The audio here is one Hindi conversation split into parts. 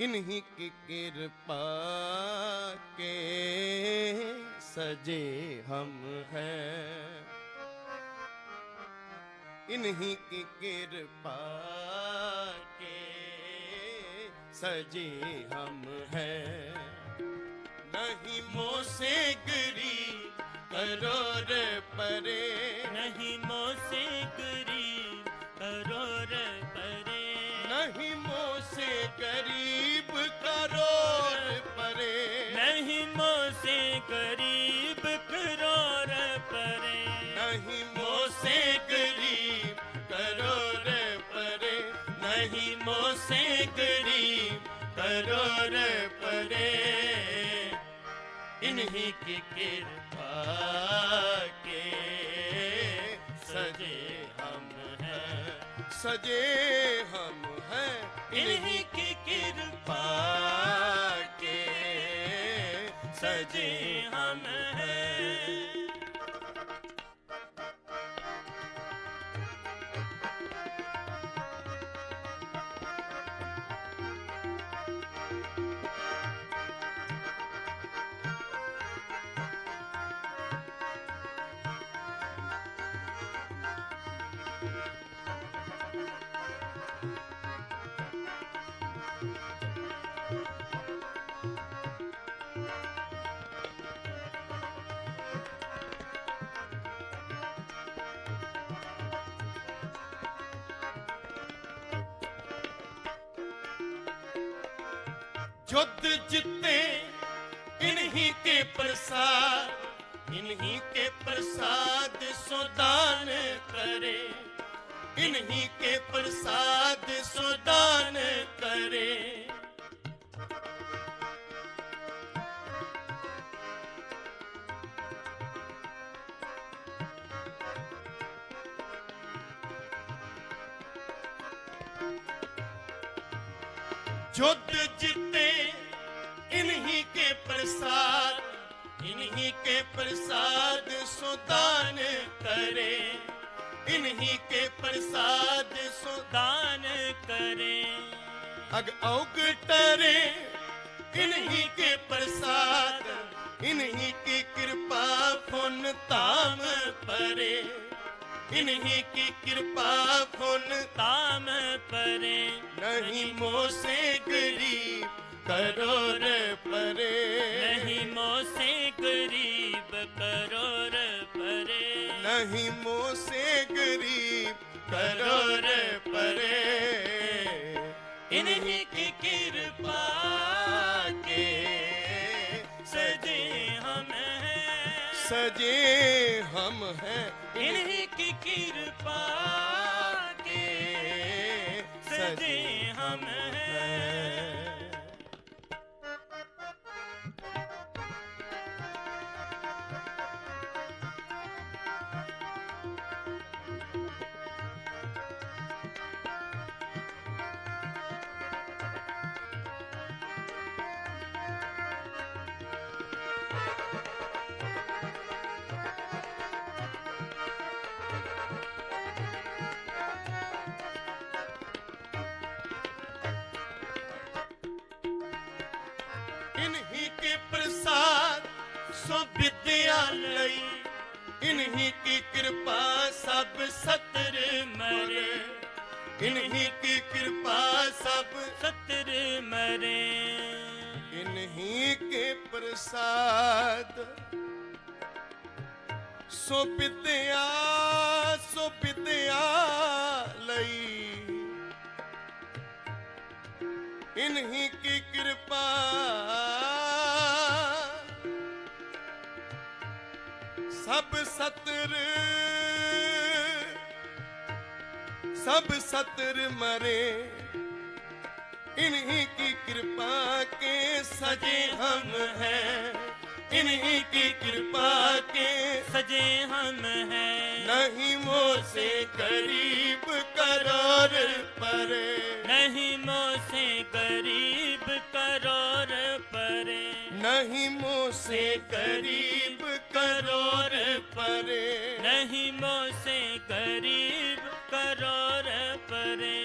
इन्हीं की कृपा के सजे हम हैं। इन्हीं की कृपा के सजे हम हैं। नहीं मोसे गिरी करोड़ परे नहीं मोसे गरीब करोड़ परे इन्हीं की कृपा के सजे हम हैं सजे हम हैं इन्हीं की कृपा के सजे हम हैं युद्ध जीते इन्हीं के प्रसाद इन्हीं के प्रसाद सुदान करे इन्हीं के प्रसाद सुदान करे युद्ध जीते, इन्हीं के प्रसाद, इन्हीं के प्रसाद सुदान करे। इन्हीं के प्रसाद सुदान करे। अग औग टरे, इन्हीं के प्रसाद, इन्हीं की कृपा फुन ताम परे। इन्हीं की कृपा फुन ताम परे नहीं मोसे गरीब करोड़ सजे हम हैं इन्हीं की कृपा के सजे हम ਪ੍ਰਸਾਦ ਸੋ ਵਿਦਿਆ ਲਈ। ਇਨਹੀ ਕੀ ਕਿਰਪਾ ਸਭ ਸਤਰ ਮਰੇ। ਇਨਹੀ ਕੀ ਕਿਰਪਾ ਸਭ ਸਤਰ ਮਰੇ। ਇਨਹੀ ਕੇ ਪ੍ਰਸਾਦ ਸੋ ਵਿਦਿਆ ਸੋ ਵਿਦਿਆ ਲਈ। ਇਨਹੀ ਕੀ ਕਿਰਪਾ सतर। सब सतर मरे। इन्हीं की कृपा के सजे हम हैं। इन्हीं की कृपा के सजे हम हैं। नहीं मोसे करीब करोड़ परे। नहीं मोसे गरीब करोड़ परे। नहीं मोसे करीब करोड़ परे नहीं मोसे गरीब करोड़ परे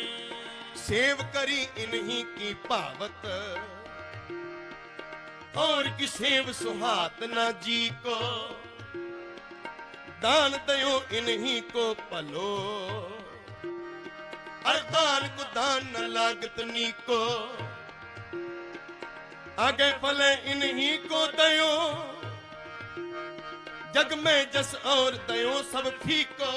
सेव करी इन्हीं की पावत और की सेव सुहात ना जी को दान दयो इन्हीं को पलो हर दान को दान न लागत नी को आगे फले इन्हीं को दयो जग में जस और दयो सब फीको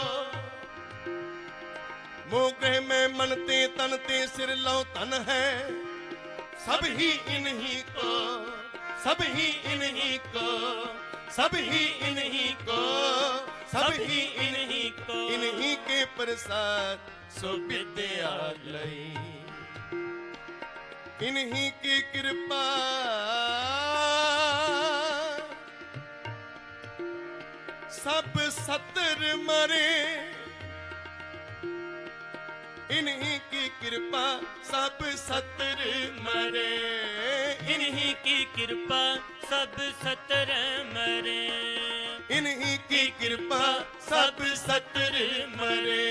मोह ग्रह में मनते तनते सिर लो तन है। सब ही इन्हीं को, सब ही इन्हीं को, सब ही इन्हीं को, सब ही इन्हीं को, इन्हीं के प्रसाद सो विद्यालय इन्हीं की कृपा सब सतर मरे इन्हीं की कृपा सब सतर मरे इन्हीं की कृपा सब सतर मरे इन्हीं की कृपा सब सतर मरे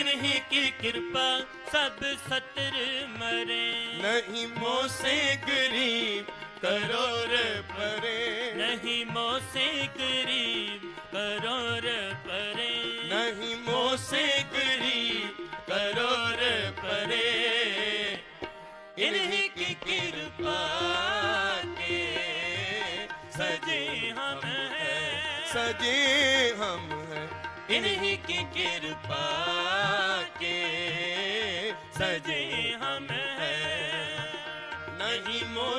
इन्हीं की कृपा सब सतर मरे नहीं मोह से गरीब करोड़ परे। नहीं मोह से गरीब करोड़ परे। नहीं मोह से गरीब करोड़ परे। इन्हीं की कृपा के सजे हम हैं। सजे हम हैं। इन्हीं की कृपा के सजे हम हैं।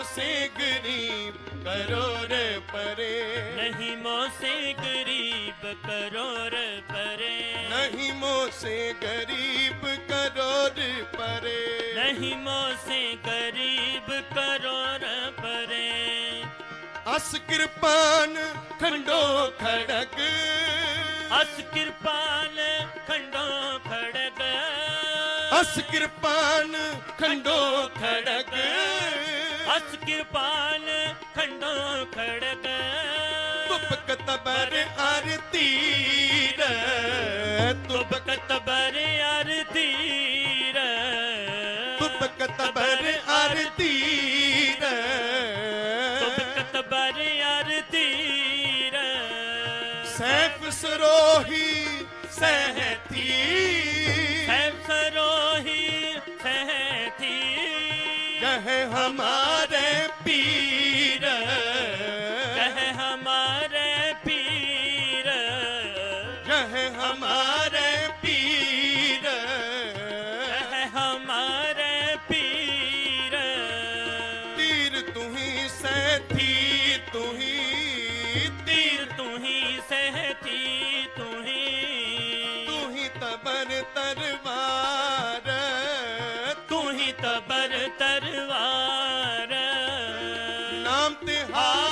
से गरीब करोड़ परे। नहीं मोह से गरीब करोड़ परे। नहीं मोह से गरीब करोड़ परे। नहीं मोह से गरीब करोड़ परे। अस कृपान खंडो खड़क अस कृपान खंडो खड़ग। अस कृपान खंडो खड़क अस कृपाल खंडो खड़ग तुप कतबर आरती तुप कतबर आरतीर तुप कतबर आरती तुब कतबर आरतीर सैफ सरोही सहती है सरोही हमारे पीर नाम तिहारो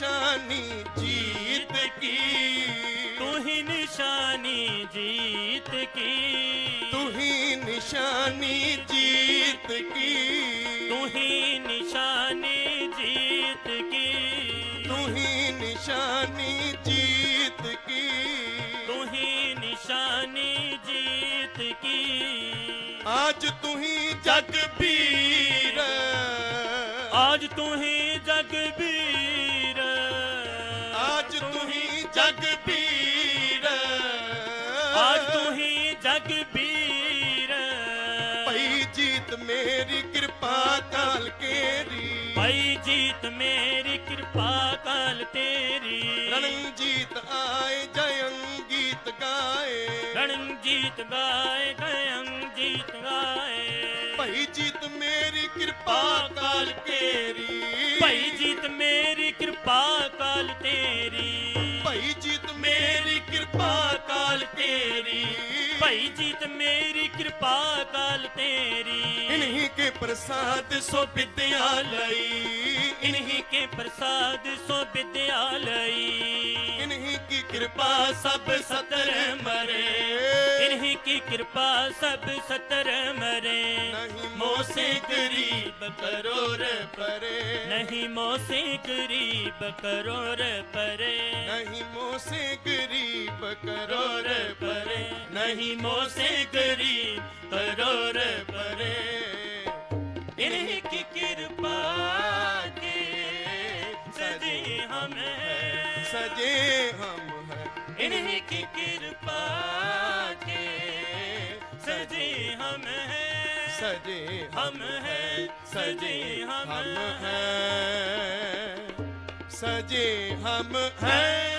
निशानी जीत की। तू ही निशानी जीत की। तुही निशानी जीत की। तू ही निशानी जीत की। तुही निशानी जीत की। तू ही निशानी जीत की। आज तुही जग वीर आज तू ही जगबीर। ਜੀਤ ਗਾਏ ਗਇੰ ਜੀਤ ਗਾਏ ਭਈ ਜੀਤ ਮੇਰੀ ਕਿਰਪਾ ਕਾਲ ਤੇਰੀ ਭਈ ਜੀਤ ਮੇਰੀ ਕਿਰਪਾ ਕਾਲ ਤੇਰੀ ਭਈ ਜੀਤ ਮੇਰੀ ਕਿਰਪਾ ਕਾਲ ਤੇਰੀ ਭਈ ਜੀਤ ਮੇਰੀ ਕਿਰਪਾ ਕਾਲ ਤੇਰੀ ਇਨਹੀ ਕੇ ਪ੍ਰਸਾਦ ਸੋ ਵਿਦਿਆ ਲਈ ਇਨਹੀ ਕੇ ਪ੍ਰਸਾਦ ਸੋ ਵਿਦਿਆ ਲਈ ਇਨਹੀ कृपा सब सतर मरे। इन्हीं की कृपा सब सतर मरे। नहीं मोसे गरीब करोड़ परे। नहीं मोसे गरीब करोड़ परे। नहीं मोसे गरीब करोड़ परे। नहीं मोसे गरीब करोड़ परे। इन्हीं की कृपा के सजे हम। सजे हम इन्हीं की कृपा के सजे हम हैं सजे हम हैं सजे हम हम हैं हैं सजे हम हैं